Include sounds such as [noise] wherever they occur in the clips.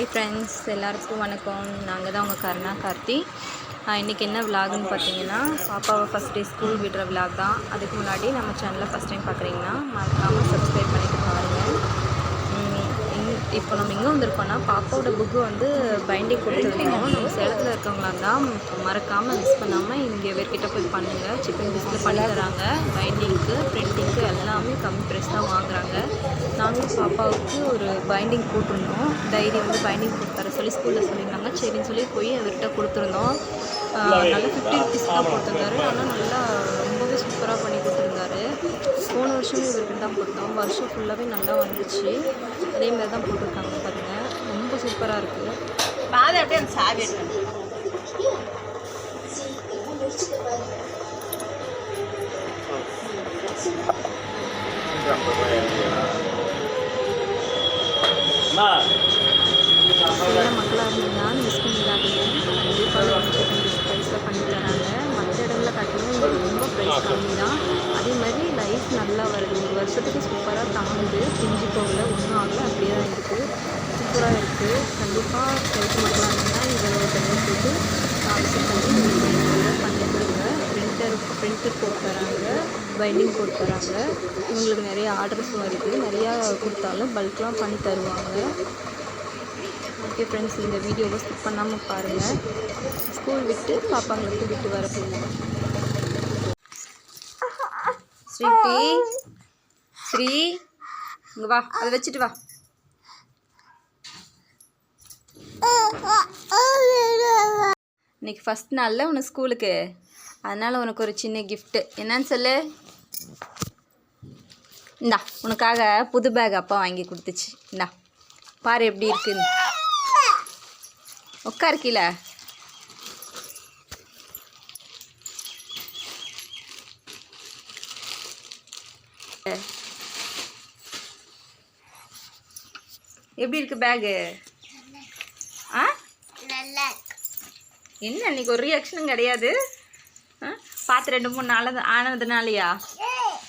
Hi friends எல்லாருக்கும் வணக்கம். நாங்கள் தான் உங்கள் கருணா கார்த்தி. இன்றைக்கி என்ன விலாகுன்னு பார்த்தீங்கன்னா பாப்பாவை ஃபஸ்ட் டே ஸ்கூல் விடுற விலாக் தான். அதுக்கு முன்னாடி நம்ம சேனலை ஃபஸ்ட் டைம் பார்க்குறீங்கன்னா மறக்காமல் சப்ஸ்கிரைப் பண்ணிட்டு பாருங்கள் இப்போ நம்ம எங்கே வந்திருக்கோம்னா பாப்பாவோட புக்கு வந்து பைண்டிங் கொடுத்துருக்கோம் நம்ம சேலத்தில் இருக்கவங்களா தான் மறக்காமல் மிஸ் பண்ணாமல் இங்கே இவர்கிட்ட போய் பண்ணுங்கள் சிக்கன் பிஸ்கில் பண்ணி தராங்க. பைண்டிங்க்கு பிரிண்டிங்க்கு எல்லாமே கம்மி ப்ரைஸ் தான் வாங்குறாங்க. நாங்களும் பாப்பாவுக்கு ஒரு பைண்டிங் போட்டிருந்தோம். டைரி வந்து பைண்டிங் கொடுத்தார சொல்லி ஸ்கூலில் சொல்லியிருந்தாங்க. சரின்னு சொல்லி போய் அவர்கிட்ட கொடுத்துருந்தோம். நல்லா ஃபிஃப்டி ருபீஸ் தான் போட்டிருந்தாரு. ஆனால் நல்லா ரொம்பவே சூப்பராக பண்ணி கொடுத்துருந்தாரு. போன வருஷமும் இவருக்கு தான் கொடுத்தோம் வருஷம் ஃபுல்லாகவே நல்லா வந்துச்சு. அதே மாதிரி தான் போட்டிருக்காங்க பாருங்கள் ரொம்ப சூப்பராக இருக்குது பாதை அப்படியே அந்த சாவி எடுக்கணும் மக்களாக இருந்தீங்கன்னா மிஸ் பண்ணிடாதீங்க கண்டிப்பாக ப்ரைஸில் பண்ணி தராங்க மற்ற இடங்களில் காட்டிலும் இங்கே ரொம்ப ப்ரைஸ் கம்மி தான் அதே மாதிரி லைஃப் நல்லா வருது ஒரு வருஷத்துக்கு சூப்பராக தாங்குது பிஞ்சு போகல ஒன்றும் ஆகல அப்படியே தான் இருக்குது சூப்பராக இருக்குது கண்டிப்பாக ப்ரைஸ் மக்களாக இருந்தீங்கன்னா இதில் ஒரு தண்ணி போட்டு விசிட் பண்ணி நீங்கள் பண்ணி கொடுங்க பிரிண்டர் பிரிண்டர் போட்டு தராங்க பைண்டிங் போட்டு தராங்க. இவங்களுக்கு நிறைய ஆர்டர்ஸும் வருது நிறையா கொடுத்தாலும் பல்க்லாம் பண்ணி தருவாங்க. ஓகே ஃப்ரெண்ட்ஸ் இந்த வீடியோவை ஸ்கிப் பண்ணாமல் பாருங்கள் ஸ்கூல் விட்டு பாப்பாங்களுக்கு விட்டு வர போவோம் ஸ்ரீ ஸ்ரீ இங்கே வா. அதை வச்சுட்டு வா. இன்னைக்கு ஃபஸ்ட் நாளில் உன்னை ஸ்கூலுக்கு அதனால் உனக்கு ஒரு சின்ன கிஃப்ட்டு என்னன்னு சொல்லு? இந்தா உனக்காக புது பேக் அப்பா வாங்கி கொடுத்துச்சு. இந்தா பாரு எப்படி இருக்குன்னு. உட்காரு கீழே எப்படி இருக்கு பேகு ஆ? என்ன இன்னைக்கு ஒரு ரியாக்ஷனும் கிடையாது? பார்த்து ரெண்டு மூணு நாள் ஆனதுனாலயா?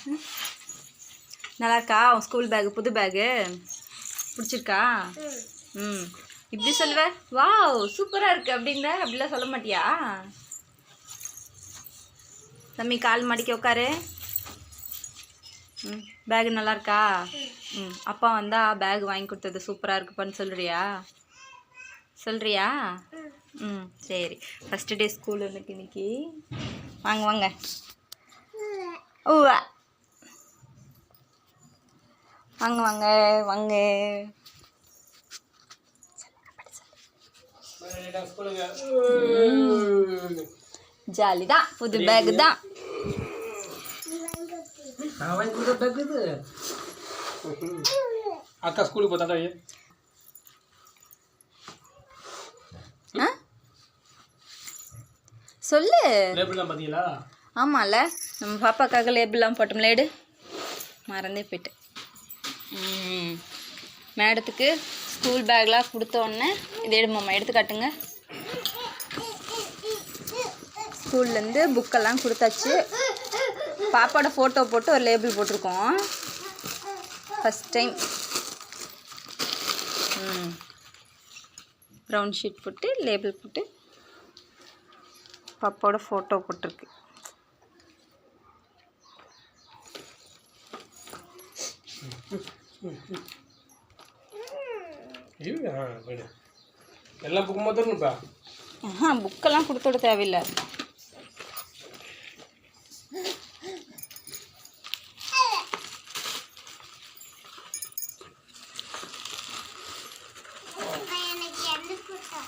ம். நல்லா இருக்கா உன் ஸ்கூல் பேகு புது பேகு பிடிச்சிருக்கா? ம். இப்படி சொல்லுவ? வாவ் சூப்பராக இருக்கு அப்படின்ற அப்படிலாம் சொல்ல மாட்டியா? தம்பி கால் மடிக்க உட்காரு ம் பேகு நல்லா இருக்கா ம் அப்பா வந்தா பேக் வாங்கி கொடுத்தது சூப்பராக இருக்குப்பான்னு சொல்கிறியா சொல்றியா? ம். சரி. ஃபஸ்ட்டு டே ஸ்கூல் எனக்கு இன்னைக்கு. வாங்க வாங்க. ஓ வாங்க வாங்க வாங்க. ஜாலி தான் புது பேக் தான் அக்கா ஸ்கூலுக்கு போத்தா சொல்லு. லேபிள்லாம் பார்த்தீங்களா ஆமாம்ல நம்ம பாப்பாக்காக லேபிள்லாம் போட்டோம்ல எடு. மறந்தே போயிட்டேன். மேடத்துக்கு ஸ்கூல் பேக்லாம் கொடுத்த உடனே இதை எடுமாம்மா எடுத்து காட்டுங்க. ஸ்கூல்லேருந்து புக்கெல்லாம் கொடுத்தாச்சு. பாப்பாவோட ஃபோட்டோ போட்டு ஒரு லேபிள் போட்டிருக்கோம். ஃபஸ்ட் டைம் ம். ப்ரௌன் ஷீட் போட்டு லேபிள் போட்டு பாப்பாவோட ஃபோட்டோ போட்டிருக்கு. ஐயோ ஆ போயிடு எல்லா புக்கும் மாத்திரணுப்பா ஆஹா புக்கெல்லாம் கொடுத்து விட தேவையில்லை எனக்கு எந்த போட்டோ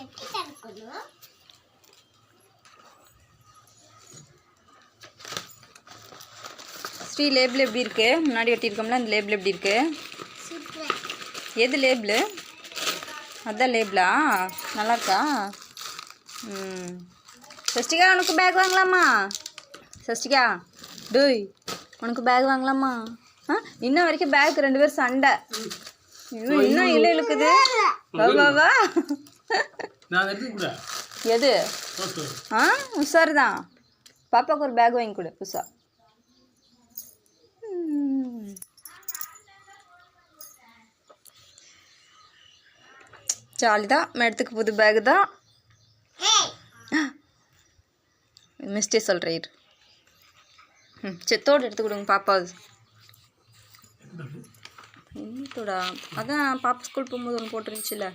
எப்படி தடுக்கணும் ஸ்ரீ லேபிள் எப்படி இருக்கு? முன்னாடி ஒட்டியிருக்கோம்ல அந்த லேபிள் எப்படி இருக்கு? சூப்பர் எது லேபிள் அதான் லேபிளா நல்லா இருக்கா? ம். சஷ்டிகா உனக்கு பேக் வாங்கலாமா? சஷ்டிகா டேய் உனக்கு பேக் வாங்கலாமா? ஆ? இன்ன வரைக்கும் பேக் ரெண்டு பேரும் சண்டை. ஐயோ, இன்னும் இல்லை இழுக்குது. வா எது? ஆ உஷார் தான். பாப்பாவுக்கு ஒரு பேக் வாங்கி கொடு புதுசா [gasps] ம். ஜாலி தான் மேடத்துக்கு புது பேக் தான் மிஸ்டே சொல்கிறீர் ம் செத்தோடு எடுத்து கொடுங்க பாப்பாவது என்னத்தோடா அதான் பாப்பா ஸ்கூல் போகும்போது ஒன்று போட்டுருந்துச்சுல.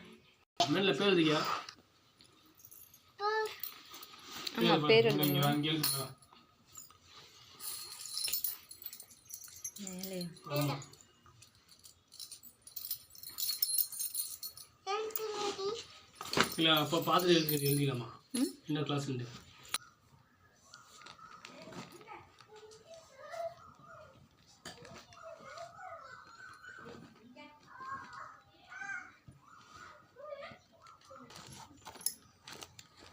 ஆமாம் பேர் எழுதுங்க இல்லை அப்போ பார்த்துட்டு எழுதி எழுதிக்கலாமா? ம்? என்ன கிளாஸ் உண்டு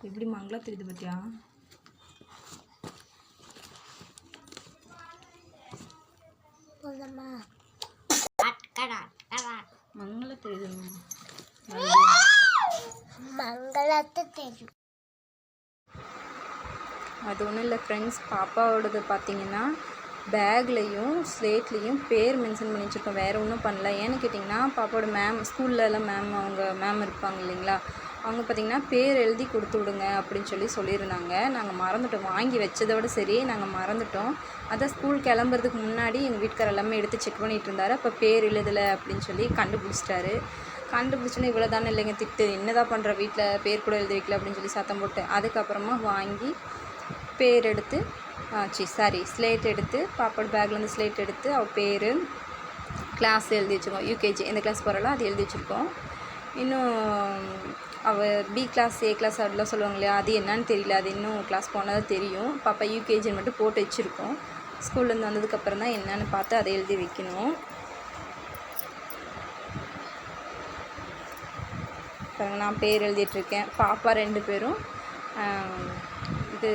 எப்படி மங்களா தெரியுது பார்த்தியா போதுமா அட்கடா அட்கடா மங்களா தெரியுது வளர்த்து தெரியும். அது ஒன்றும் இல்லை ஃப்ரெண்ட்ஸ் பாப்பாவோடது பார்த்தீங்கன்னா பேக்லேயும் ஸ்லேட்லேயும் பேர் மென்ஷன் பண்ணி வச்சுருக்கோம் வேறு ஒன்றும் பண்ணல. ஏன்னு கேட்டிங்கன்னா பாப்பாவோட மேம் ஸ்கூல்லலாம் மேம் அவங்க மேம் இருப்பாங்க இல்லைங்களா? அவங்க பார்த்தீங்கன்னா பேர் எழுதி கொடுத்து விடுங்க அப்படின்னு சொல்லி சொல்லியிருந்தாங்க. நாங்கள் மறந்துட்டோம். வாங்கி வச்சதோட சரி நாங்கள் மறந்துட்டோம். அதான் ஸ்கூல் கிளம்புறதுக்கு முன்னாடி எங்கள் வீட்டுக்கார எல்லாமே எடுத்து செக் பண்ணிட்டு இருந்தார். அப்போ பேர் எழுதலை அப்படின்னு சொல்லி கண்டுபிடிச்சிட்டாரு. கண்டுபிடிச்சோன்னே இவ்வளோ தானே இல்லைங்க திட்டு. என்னதான் பண்ணுற வீட்டில் பேர் கூட எழுதி வைக்கல அப்படின்னு சொல்லி சத்தம் போட்டு அதுக்கப்புறமா வாங்கி பேர் எடுத்து ஆச்சு சாரி ஸ்லேட் எடுத்து பாப்பாவோட பேக்லேருந்து ஸ்லேட் எடுத்து அவள் பேர் கிளாஸ் எழுதி வச்சுருக்கோம். யூகேஜி எந்த கிளாஸ் போகிறாளோ அது எழுதி வச்சுருக்கோம். இன்னும் அவள் பி கிளாஸ் ஏ கிளாஸ் அப்படிலாம் சொல்லுவாங்க இல்லையா அது என்னன்னு தெரியல. அது இன்னும் கிளாஸ் போனால் தான் தெரியும். பாப்பா யூகேஜின்னு மட்டும் போட்டு வச்சுருக்கோம். ஸ்கூல்லேருந்து வந்ததுக்கப்புறம் தான் என்னென்னு பார்த்து அதை எழுதி வைக்கணும். பாருங்க நான் பேர் எழுதிட்டுருக்கேன். பாப்பா ரெண்டு பேரும். இது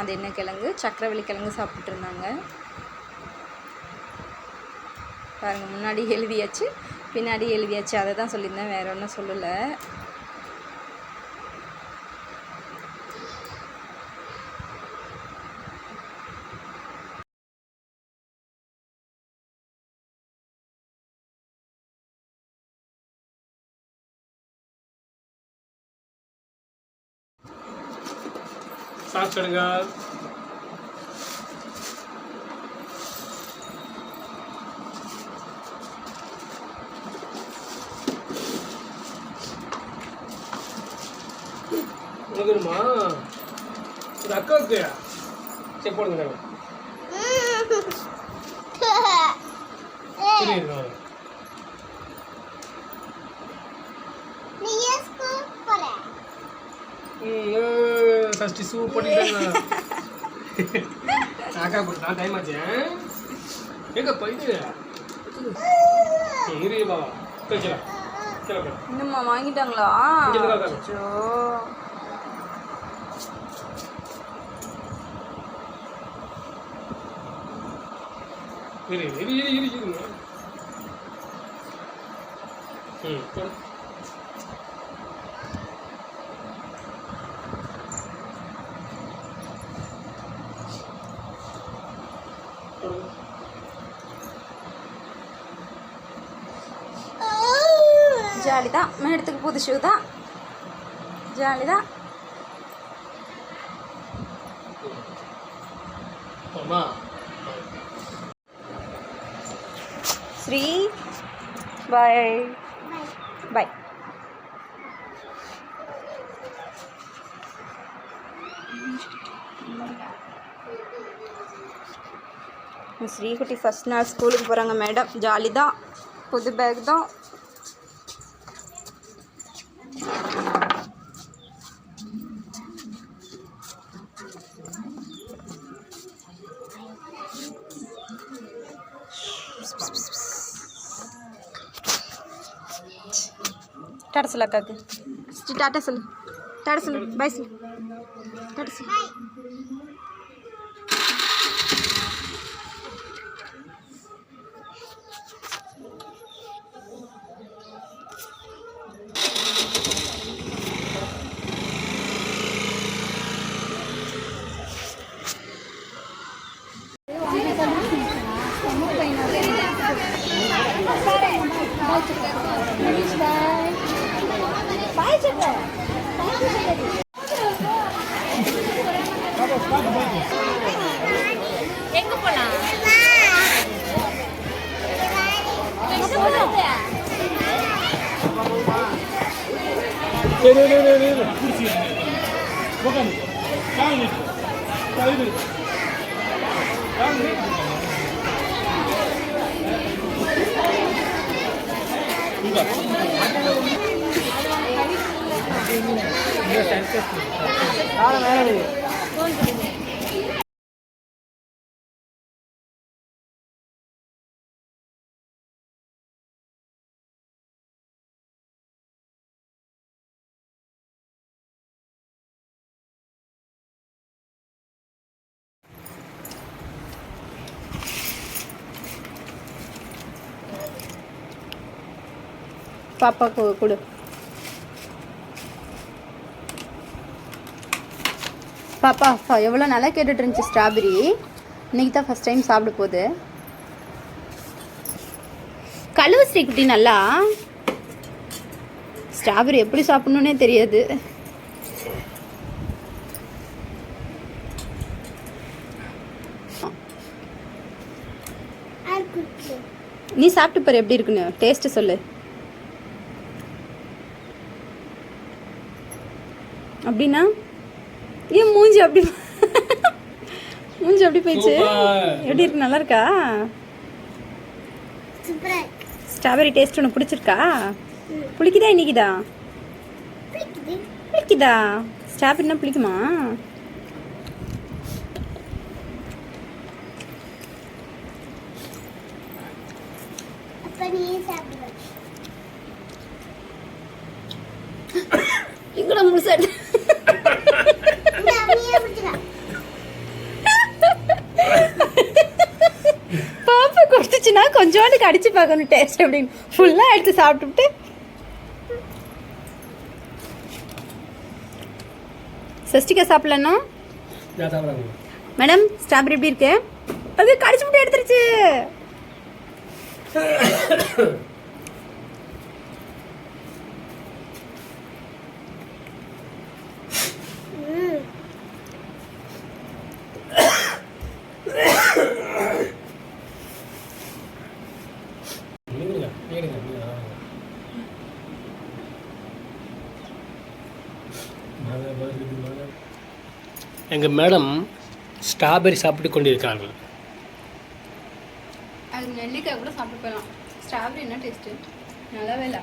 அது என்ன கிழங்கு? சக்கரவள்ளி கிழங்கு சாப்பிட்ருந்தாங்க பாருங்கள் முன்னாடி எழுதியாச்சு பின்னாடி எழுதியாச்சு. அதை தான் சொல்லியிருந்தேன் வேறு ஒன்றும் சொல்லலை. எடுங்க உனக்குமா ஒரு அக்காவுக்கு சரி போடுங்க சரி [laughs] இருக்கோம் நீ ஏன் ஸ்கூல் போற ஃபஸ்ட்டு ஷூ போட்டுட்டாங்க அக்கா போட்டு நான் டைம் ஆச்சு எங்க போயிட்டு இரு பாவா கழிச்சலாம் இன்னும்மா வாங்கிட்டாங்களா. அச்சோ இரு இரு இரு இரு ம் போடு போடுங்க ஜாலி தான் மேடத்துக்கு புது ஷூ தான். ஜாலி தான் Sri. Bye. Bye. Srikutti first நாள் ஸ்கூலுக்கு போகிறாங்க மேடம். ஜாலி தான் புது பேக் தான். டாடா சொல்லு அக்காக்கு ஸ்ரீ டாட்டா சொல்லு 네네네네네. 그렇지. 뭐가니? 땅이 있어. 땅이 있어. 땅이 있어. 이거. 이거 잘 썼어. 다음에. பாப்பாக்கு கொடு. பாப்பா ஃப- எவ்வளோ நல்லா கேட்டுட்டு இருந்துச்சு ஸ்ட்ராபெரி இன்னைக்கு தான் ஃபஸ்ட் டைம் சாப்பிட போகுது. கழுவு ஸ்ரீக்குட்டி நல்லா. ஸ்ட்ராபெரி எப்படி சாப்பிடணுன்னே தெரியாது. நீ சாப்பிட்டு பாரு எப்படி இருக்குன்னு. டேஸ்ட்டு சொல்லு. அப்படின்னா? ஏன் மூஞ்சி அப்படி மூஞ்சி அப்படி போயிடுச்சு. எப்படி இருக்கு? நல்லா இருக்கா? சூப்பரா ஸ்ட்ராபெரி டேஸ்ட் உனக்கு பிடிச்சிருக்கா? புளிக்குதா இன்னைக்குதா? புளிக்குதா. ஸ்ட்ராபெரினா பிடிக்குமா அப்ப நீ சாப்பிடுவ? இங்கட முழுசாட்டு இந்த அப்படியே பிடிச்சிக்கலாம் பாப்பா கொடுத்துச்சுன்னா கொஞ்சோண்டு கடிச்சு பார்க்கணும் டேஸ்ட் அப்படின்னு. ஃபுல்லாக எடுத்து சாப்பிட்டுட்டு. சஷ்டிகா சாப்பிடலன்னா மேடம் ஸ்ட்ராபெரி எப்படி இருக்கு? அது கடிச்சு விட்டு எடுத்துருச்சு. [coughs] எங்கள் மேடம் ஸ்ட்ராபெரி சாப்பிட்டு கொண்டிருக்கிறார்கள். அது நெல்லிக்காய் கூட சாப்பிட்டு போயிடலாம் ஸ்ட்ராபெரி என்ன டேஸ்ட்டு? நல்லாவே இல்லை.